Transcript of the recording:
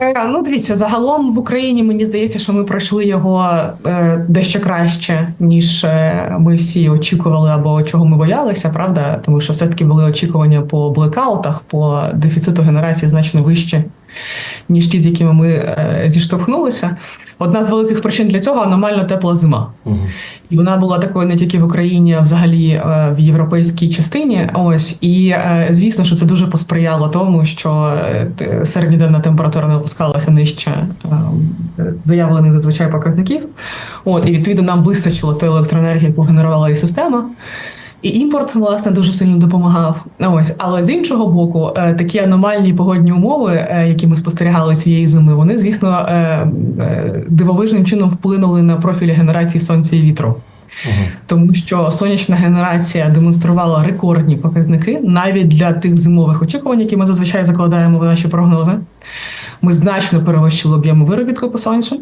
Е, Ну, дивіться, загалом в Україні мені здається, що ми пройшли його е, дещо краще, ніж е, ми всі очікували або чого ми боялися, правда? Тому що все-таки були очікування по блекаутах, по дефіциту генерації значно вищі, ніж ті, з якими ми е, зіштовхнулися. Одна з великих причин для цього аномально тепла зима. І вона була такою не тільки в Україні, а взагалі е, в європейській частині. Ось і е, звісно, що це дуже посприяло тому, що е, середньоденна температура не опускалася нижче е, заявлених зазвичай показників. От і відповідно нам вистачило тої електроенергії, яку генерувала і система. І імпорт, власне, дуже сильно допомагав. Ось, але з іншого боку, е, такі аномальні погодні умови, е, які ми спостерігали цієї зими, вони, звісно, е, дивовижним чином вплинули на профілі генерації сонця і вітру. Тому що сонячна генерація демонструвала рекордні показники навіть для тих зимових очікувань, які ми зазвичай закладаємо в наші прогнози. Ми значно перевищили об'єми виробітку по сонцю.